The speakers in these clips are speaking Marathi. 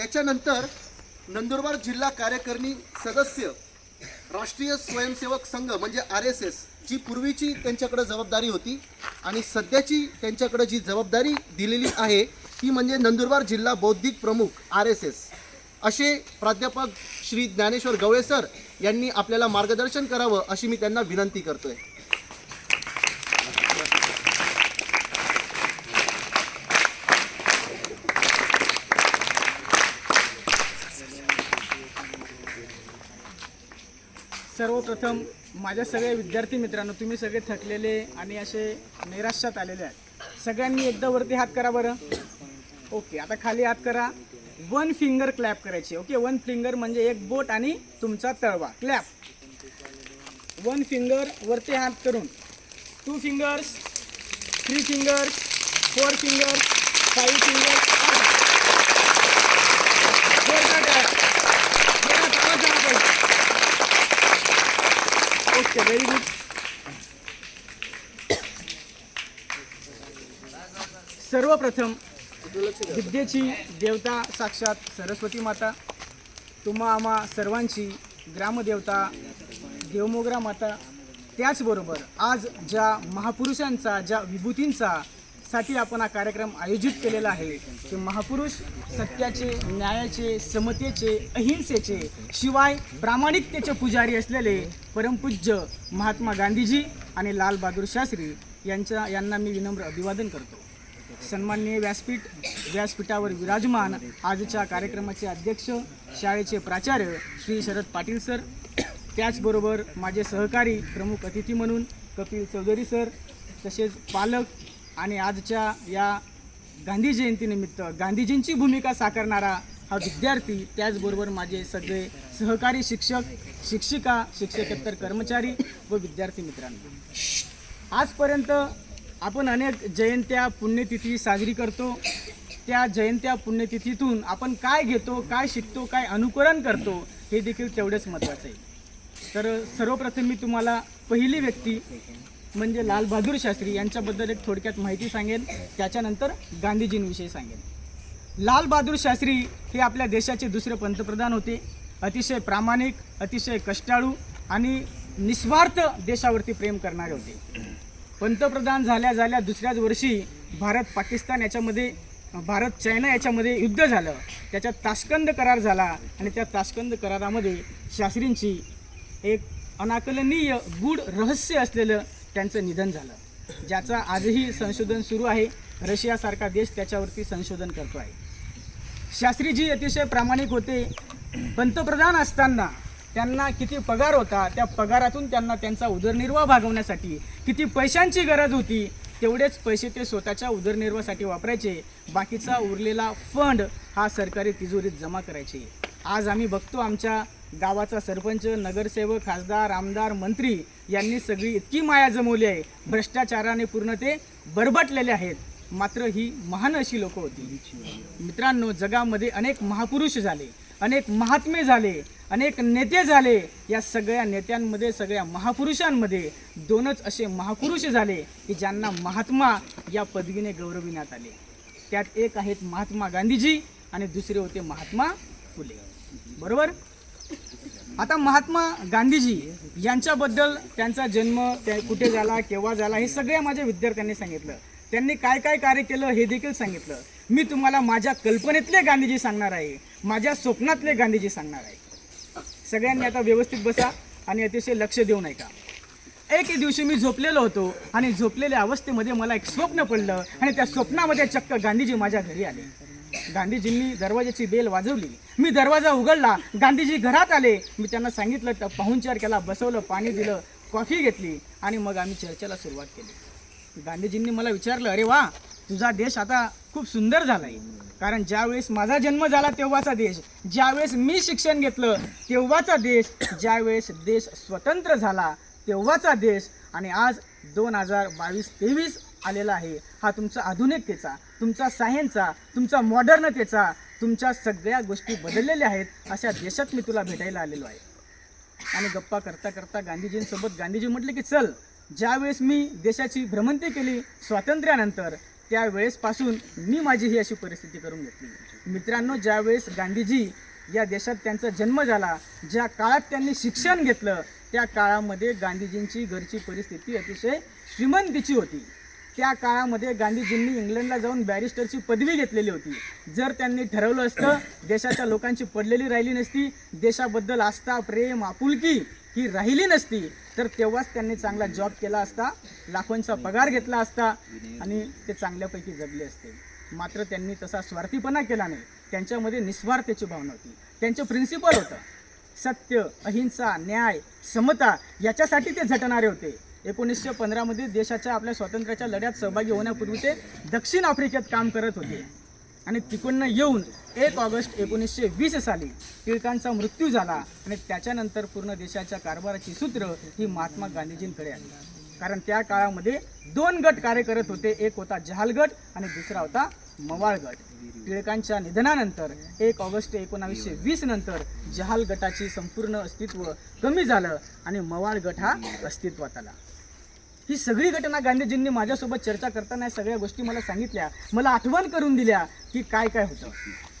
त्याच्यानंतर नंदुरबार जिल्हा कार्यकारिणी सदस्य राष्ट्रीय स्वयंसेवक संघ म्हणजे आर एस एस जी पूर्वीची त्यांच्याकडे जबाबदारी होती आणि सध्याची त्यांच्याकडे जी जबाबदारी दिलेली आहे ती म्हणजे नंदुरबार जिल्हा बौद्धिक प्रमुख आर एस एस असे प्राध्यापक श्री ज्ञानेश्वर गवळे सर यांनी आपल्याला मार्गदर्शन करावं अशी मी त्यांना विनंती करतोय. सर्वप्रथम माझ्या सगळ्या विद्यार्थी मित्रांनो तुम्ही सगळे थकलेले आणि असे नैराश्यात आलेले आहेत. सगळ्यांनी एकदा वरती हात करा बरं. ओके आता खाली हात करा. वन फिंगर क्लॅप करायची. ओके वन फिंगर म्हणजे एक बोट आणि तुमचा तळवा. क्लॅप वन फिंगर वरती हात करून. Two fingers three fingers four fingers five fingers okay very good सर्वप्रथम विद्येची देवता साक्षात सरस्वती माता तुम्हा आम्हा सर्वांची ग्रामदेवता देवमोगरा माता त्याचबरोबर आज ज्या महापुरुषांचा ज्या विभूतींचा साठी आपण हा कार्यक्रम आयोजित केलेला आहे. की महापुरुष सत्याचे न्यायाचे समतेचे अहिंसेचे शिवाय प्रामाणिकतेचे पुजारी असलेले परमपूज्य महात्मा गांधीजी आणि लाल बहादूर शास्त्री यांच्या यांना मी विनम्र अभिवादन करतो. सन्माननीय व्यासपीठ व्यासपीठावर विराजमान आजच्या कार्यक्रमाचे अध्यक्ष शाळेचे प्राचार्य श्री शरद पाटील सर त्याचबरोबर माझे सहकारी प्रमुख अतिथी म्हणून कपिल चौधरी सर तसेच पालक आणि आजच्या या गांधी जयंतीनिमित्त गांधीजींची भूमिका साकारणारा हा विद्यार्थी त्याचबरोबर माझे सगळे सहकारी शिक्षक शिक्षिका शिक्षकेतर कर्मचारी व विद्यार्थी मित्रांनो. आजपर्यंत आपण अनेक जयंत्या पुण्यतिथी साजरी करतो. त्या जयंत्या पुण्यतिथीतून आपण काय घेतो काय शिकतो काय अनुकरण करतो हे देखील तेवढेच महत्त्वाचं आहे. तर सर्वप्रथम मी तुम्हाला पहिली व्यक्ती म्हणजे लालबहादूर शास्त्री यांच्याबद्दल एक थोडक्यात माहिती सांगेन. त्याच्यानंतर गांधीजींविषयी सांगेन. लालबहादूर शास्त्री हे आपल्या देशाचे दुसरे पंतप्रधान होते. अतिशय प्रामाणिक अतिशय कष्टाळू आणि निस्वार्थ देशावरती प्रेम करणारे होते. पंतप्रधान झाल्या झाल्या दुसऱ्याच वर्षी भारत पाकिस्तान याच्यामध्ये भारत चायना याच्यामध्ये युद्ध झालं. त्याच्यात ताशकंद करार झाला आणि त्या ताशकंद करारामध्ये शास्त्रींची एक अनाकलनीय गूढ रहस्य असलेलं त्यांचं निधन झालं. ज्याचं आजही संशोधन सुरू आहे. रशियासारखा देश त्याच्यावरती संशोधन करतो आहे. शास्त्रीजी अतिशय प्रामाणिक होते. पंतप्रधान असताना त्यांना किती पगार होता त्या पगारातून त्यांना त्यांचा उदरनिर्वाह भागवण्यासाठी किती पैशांची गरज होती तेवढेच पैसे ते स्वतःच्या उदरनिर्वाहासाठी वापरायचे. बाकीचा उरलेला फंड हा सरकारी तिजोरीत जमा करायचे. आज आम्ही बघतो आमच्या गावाचा सरपंच नगरसेवक खासदार आमदार मंत्री यांनी सगळी इतकी माया जमवली आहे. भ्रष्टाचाराने पूर्ण ते बरबटलेले आहेत. मात्र ही महान अशी लोक होती. मित्रांनो जगामध्ये अनेक महापुरुष झाले अनेक महात्मे झाले अनेक नेते झाले. या सगळ्या नेत्यांमध्ये सगळ्या महापुरुषांमध्ये दोनच असे महापुरुष झाले की ज्यांना महात्मा या पदवीने गौरविण्यात आले. त्यात एक आहेत महात्मा गांधीजी आणि दुसरे होते महात्मा फुले. बरोबर? आता महात्मा गांधीजी यांच्याबद्दल त्यांचा जन्म त्या कुठे झाला केव्हा झाला हे सगळ्या माझ्या विद्यार्थ्यांनी सांगितलं. त्यांनी काय काय कार्य केलं हे देखील सांगितलं. मी तुम्हाला माझ्या कल्पनेतले गांधीजी सांगणार आहे. माझ्या स्वप्नातले गांधीजी सांगणार आहे. सगळ्यांनी आता व्यवस्थित बसा आणि अतिशय लक्ष देऊ नका. का एक दिवशी मी झोपलेलो होतो आणि झोपलेल्या अवस्थेमध्ये मला एक स्वप्न पडलं आणि त्या स्वप्नामध्ये चक्क गांधीजी माझ्या घरी आले. गांधीजींनी दरवाजाची बेल वाजवली. मी दरवाजा उघडला गांधीजी घरात आले. मी त्यांना सांगितलं तर पाहुणचार केला बसवलं पाणी दिलं कॉफी घेतली आणि मग आम्ही चर्चेला सुरुवात केली. गांधीजींनी मला विचारलं अरे वा तुझा देश आता खूप सुंदर झाला आहे कारण ज्यावेळेस माझा जन्म झाला तेव्हाचा देश. ज्यावेळेस मी शिक्षण घेतलं तेव्हाचा देश. ज्यावेळेस देश स्वतंत्र झाला तेव्हाचा देश. आणि आज दोन हजार बावीस तेवीस आलेला आहे. हा तुमचा आधुनिकतेचा तुमचा सायन्सचा तुमचा मॉडर्नतेचा तुमच्या सगळ्या गोष्टी बदललेल्या आहेत अशा देशात मी तुला भेटायला आलेलो आहे. आणि गप्पा करता करता गांधीजींसोबत गांधीजी म्हटले की चल ज्यावेळेस मी देशाची भ्रमंती केली स्वातंत्र्यानंतर त्यावेळेसपासून मी माझी ही अशी परिस्थिती करून घेतली. मित्रांनो ज्यावेळेस गांधीजी या देशात त्यांचा जन्म झाला ज्या काळात त्यांनी शिक्षण घेतलं त्या काळामध्ये गांधीजींची घरची परिस्थिती अतिशय श्रीमंतीची होती. त्या काळामध्ये गांधीजींनी इंग्लंडला जाऊन बॅरिस्टरची पदवी घेतलेली होती. जर त्यांनी ठरवलं असतं देशाच्या लोकांची पडलेली राहिली नसती देशाबद्दल आस्था प्रेम आपुलकी ही राहिली नसती तर तेव्हाच त्यांनी चांगला जॉब केला असता लाखोंचा पगार घेतला असता आणि ते चांगल्यापैकी जगले असते. मात्र त्यांनी तसा स्वार्थीपणा केला नाही. त्यांच्यामध्ये निस्वार्थाची भावना होती. त्यांचं प्रिन्सिपल होतं सत्य अहिंसा न्याय समता याच्यासाठी ते झटणारे होते. एकोणीसशे पंधरामध्ये देशाच्या आपल्या स्वातंत्र्याच्या लढ्यात सहभागी होण्यापूर्वी ते दक्षिण आफ्रिकेत काम करत होते. आणि तिकडनं येऊन एक ऑगस्ट एकोणीसशे वीस साली टिळकांचा मृत्यू झाला. आणि त्याच्यानंतर पूर्ण देशाच्या कारभाराची सूत्र ही महात्मा गांधीजींकडे आली. कारण त्या काळामध्ये दोन गट कार्य करत होते. एक होता जहाल गट आणि दुसरा होता मवाळ गट टिळकांच्या निधनानंतर एक ऑगस्ट एकोणावीसशे वीस नंतर जहाल गटाची संपूर्ण अस्तित्व कमी झालं आणि मवाळ गट हा अस्तित्वात आला. ही सगळी घटना गांधीजींनी माझ्यासोबत चर्चा करताना या सगळ्या गोष्टी मला सांगितल्या. मला आठवण करून दिल्या की काय काय होतं.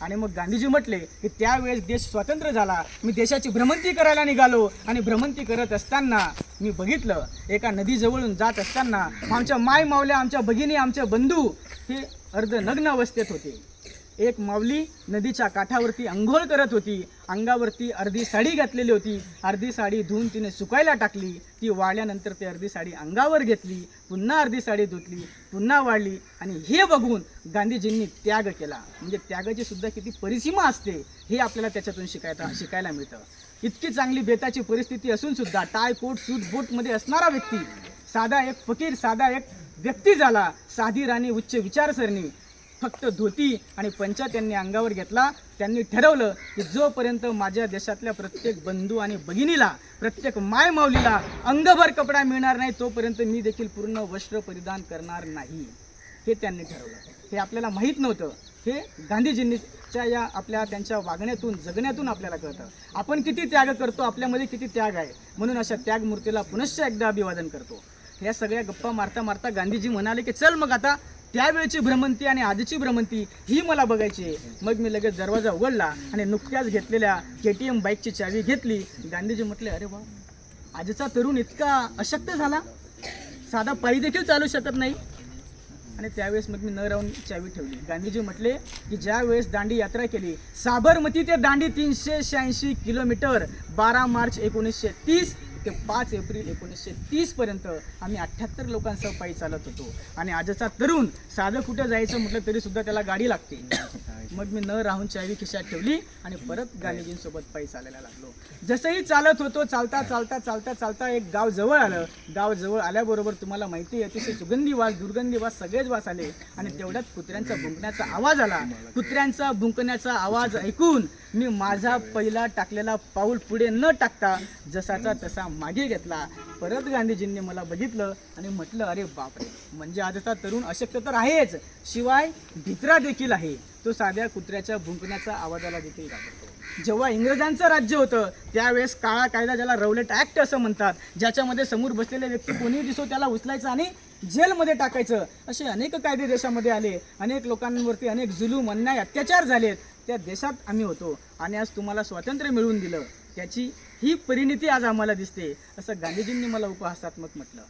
आणि मग गांधीजी म्हटले की त्यावेळेस देश स्वतंत्र झाला. मी देशाची भ्रमंती करायला निघालो. आणि भ्रमंती करत असताना मी बघितलं एका नदीजवळून जात असताना आमच्या माय मावल्या आमच्या भगिनी आमचे बंधू हे अर्धनग्न अवस्थेत होते. एक माऊली नदीच्या काठावरती अंघोळ करत होती. अंगावरती अर्धी साडी घातलेली होती. अर्धी साडी धुवून तिने सुकायला टाकली. ती वाळल्यानंतर ती अर्धी साडी अंगावर घेतली. पुन्हा अर्धी साडी धुतली. पुन्हा वाळली. आणि हे बघून गांधीजींनी त्याग केला. म्हणजे त्यागाची सुद्धा किती परिसीमा असते हे आपल्याला त्याच्यातून शिकायला शिकायला मिळतं. इतकी चांगली बेताची परिस्थिती असून सुद्धा टाय कोट सूट बूटमध्ये असणारा व्यक्ती साधा एक फकीर साधा एक व्यक्ती झाला. साधी राणी उच्च विचारसरणी. फक्त धोती आणि पंचा त्यांनी अंगावर घेतला. त्यांनी ठरवलं की जोपर्यंत माझ्या देशातल्या प्रत्येक बंधू आणि भगिनीला प्रत्येक माय माऊलीला अंगभर कपडा मिळणार नाही तोपर्यंत मी देखील पूर्ण वस्त्र परिधान करणार नाही. हे त्यांनी ठरवलं. हे आपल्याला माहीत नव्हतं. हे गांधीजींनीच्या या आपल्या त्यांच्या वागण्यातून जगण्यातून आपल्याला कळतं. आपण किती त्याग करतो आपल्यामध्ये किती त्याग आहे म्हणून अशा त्यागमूर्तीला पुनश्च एकदा अभिवादन करतो. या सगळ्या गप्पा मारता मारता गांधीजी म्हणाले की चल मग आता त्यावेळची भ्रमंती आणि आजची भ्रमंती ही मला बघायची आहे. मग मी लगेच दरवाजा उघडला आणि नुकत्याच घेतलेल्या के टी एम बाईकची चावी घेतली. गांधीजी म्हटले अरे वा आजचा तरुण इतका अशक्त झाला. साधा पायी देखील चालू शकत नाही. आणि त्यावेळेस मग मी न राहून चावी ठेवली. गांधीजी म्हटले की ज्या वेळेस दांडी यात्रा केली साबरमती ते दांडी तीनशे शहाऐंशी किलोमीटर बारा मार्च एकोणीसशे तीस ते पाच एप्रिल एकोणीसशे तीस पर्यंत आम्ही अठ्ठ्याहत्तर लोकांसह पायी चालत होतो. आणि आजचा तरुण साधं कुठं जायचं म्हटलं तरी सुद्धा त्याला गाडी लागते. मग मी न राहून चावी खिशात ठेवली आणि परत गांधीजींसोबत पायी चालायला लागलो. जसंही चालत होतो चालता चालता चालता चालता एक गाव जवळ आलं. गाव जवळ आल्याबरोबर तुम्हाला माहिती आहे अतिशय सुगंधी वास दुर्गंधी वास सगळेच वास आले. आणि तेवढ्यात कुत्र्यांचा भुंकण्याचा आवाज आला. कुत्र्यांचा भुंकण्याचा आवाज ऐकून मी माझा पहिला टाकलेला पाऊल पुढे न टाकता जसाचा तसा मागे घेतला. परत गांधीजींनी मला बघितलं आणि म्हटलं अरे बापरे! म्हणजे आजचा तरुण अशक्त तर आहेच. शिवाय भित्रा देखील आहे. तो साध्या कुत्र्याच्या भुंकण्याचा आवाजाला देखील घाबरतो जेव्हा इंग्रजांचं राज्य होतं त्यावेळेस काळा कायदा ज्याला रवलेट ॲक्ट असं म्हणतात ज्याच्यामध्ये समोर बसलेले व्यक्ती कोणीही दिसो त्याला उचलायचं आणि जेलमध्ये टाकायचं असे अनेक कायदे देशामध्ये आले. अनेक लोकांवरती अनेक जुलूम अन्याय अत्याचार झालेत. त्या देशात आम्ही होतो आणि आज तुम्हाला स्वातंत्र्य मिळवून दिलं. त्याची ही परिणिती आज आम्हाला दिसते असं गांधीजींनी मला उपहासात्मक म्हटलं.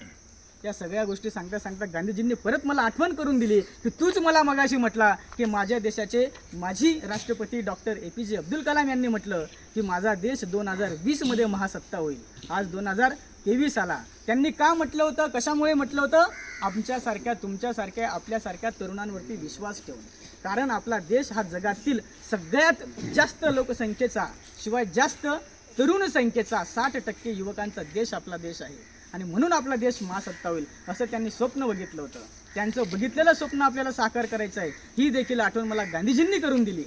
या सगळ्या गोष्टी सांगता सांगता गांधीजींनी परत मला आठवण करून दिली की तूच मला मगाशी म्हटला की माझ्या देशाचे माजी राष्ट्रपती डॉक्टर ए पी जे अब्दुल कलाम यांनी म्हटलं की माझा देश दोन हजार वीसमध्ये महासत्ता होईल. आज दोन हजार तेवीस आला. त्यांनी का म्हटलं होतं कशामुळे म्हटलं होतं? आमच्यासारख्या तुमच्यासारख्या आपल्यासारख्या तरुणांवरती विश्वास ठेवून. कारण आपला देश हा जगातील सगळ्यात जास्त लोकसंख्येचा शिवाय जास्त तरुण संख्येचा साठ टक्के युवकांचा देश आपला देश आहे. आणि म्हणून आपला देश महासत्ता होईल असं त्यांनी स्वप्न बघितलं होतं. त्यांचं बघितलेलं स्वप्न आपल्याला साकार करायचं आहे ही देखील आठवण मला गांधीजींनी करून दिली.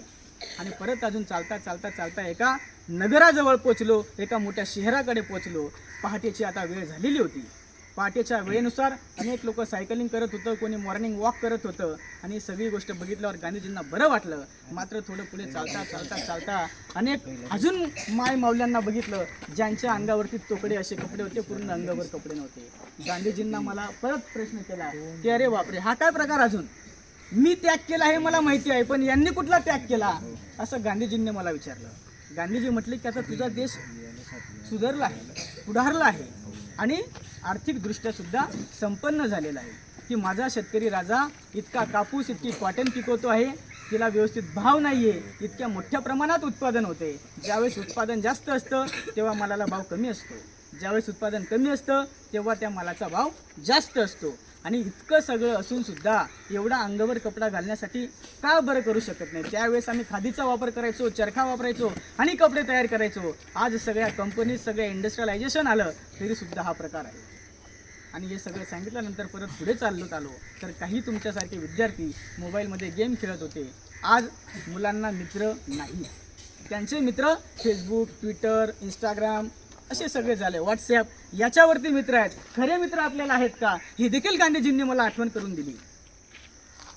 आणि परत अजून चालता चालता चालता एका नगराजवळ पोचलो एका मोठ्या शहराकडे पोचलो. पहाटेची आता वेळ झालेली होती. पहाटेच्या वेळेनुसार अनेक लोक सायकलिंग करत होतं कोणी मॉर्निंग वॉक करत होतं. आणि सगळी गोष्ट बघितल्यावर गांधीजींना बरं वाटलं. मात्र थोडं पुढे चालता चालता चालता अनेक अजून माय माऊल्यांना बघितलं ज्यांच्या अंगावरती तोकडे असे कपडे होते पूर्ण अंगावर कपडे नव्हते. गांधीजींना मला परत प्रश्न केला की अरे बापरे हा काय प्रकार अजून? मी त्याग केला हे मला माहिती आहे पण यांनी कुठला त्याग केला? असं गांधीजींनी मला विचारलं. गांधीजी म्हटले की आता तुझा देश सुधारला आहे पुढारला आहे. आणि आर्थिकदृष्ट्यासुद्धा संपन्न झालेला आहे. की माझा शेतकरी राजा इतका कापूस इतकी कॉटन पिकवतो आहे तिला व्यवस्थित भाव नाही आहे इतक्या मोठ्या प्रमाणात उत्पादन होते. ज्यावेळेस उत्पादन जास्त असतं तेव्हा मालाला भाव कमी असतो. ज्यावेळेस उत्पादन कमी असतं तेव्हा त्या मालाचा भाव जास्त असतो. आणि इतकं सगळं असून सुद्धा एवढा अंगावर कपडा घालण्यासाठी का बरं करू शकत नाही? त्यावेळेस आम्ही खादीचा वापर करायचो चरखा वापरायचो आणि कपडे तयार करायचो. आज सगळ्या कंपनीत सगळ्या इंडस्ट्रियलायझेशन आलं तरी सुद्धा हा प्रकार आहे. आणि हे सगळं सांगितल्यानंतर परत पुढे चाललोत आलो. तर काही तुमच्यासारखे विद्यार्थी मोबाईलमध्ये गेम खेळत होते. आज मुलांना मित्र नाही. त्यांचे मित्र फेसबुक ट्विटर इंस्टाग्राम असे सगळे झाले. व्हॉट्सॲप याच्यावरती मित्र आहेत. खरे मित्र आपल्याला आहेत का? हे देखील गांधीजींनी मला आठवण करून दिली.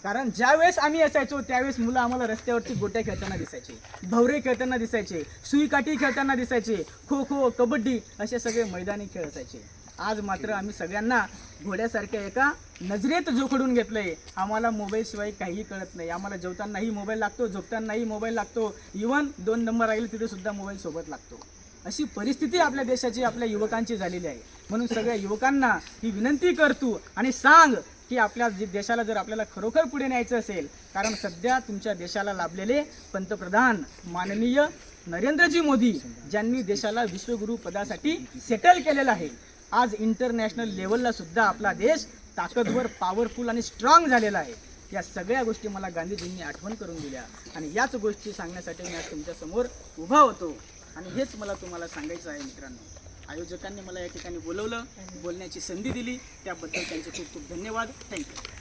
कारण ज्यावेळेस आम्ही असायचो त्यावेळेस मुलं आम्हाला रस्त्यावरती गोट्या खेळताना दिसायचे. भवरे खेळताना दिसायचे. सुईकाठी खेळताना दिसायचे. खो खो कबड्डी असे सगळे मैदानी खेळ असायचे. आज मात्र आम्ही सगळ्यांना घोड्यासारख्या एका नजरेत जोखडून घेतलंय. आम्हाला मोबाईलशिवाय काहीही कळत नाही. आम्हाला जेवतानाही मोबाईल लागतो झोपतानाही मोबाईल लागतो. इवन दोन नंबर राहील तिथे सुद्धा मोबाईल सोबत लागतो. अशी परिस्थिती आपल्या देशाची आपल्या युवकांची झालेली आहे. म्हणून सगळ्या युवकांना ही विनंती करतो आणि सांग की आपल्या देशाला जर आपल्याला खरोखर पुढे न्यायचं असेल कारण सध्या तुमच्या देशाला लाभलेले पंतप्रधान माननीय नरेंद्रजी मोदी ज्यांनी देशाला विश्वगुरु पदासाठी सेटल केलेलं आहे. आज इंटरनॅशनल लेवलला सुद्धा आपला देश ताकदवर पॉवरफुल आणि स्ट्रॉंग झालेला आहे. या सगळ्या गोष्टी मला गांधीजींनी आठवण करून दिल्या. आणि याच गोष्टी सांगण्यासाठी मी आज तुमच्यासमोर उभा होतो. आणि हेच मला तुम्हाला सांगायचं आहे मित्रांनो. आयोजकांनी मला या ठिकाणी बोलवलं बोलण्याची संधी दिली. त्याबद्दल त्यांचे खूप खूप धन्यवाद. थँक्यू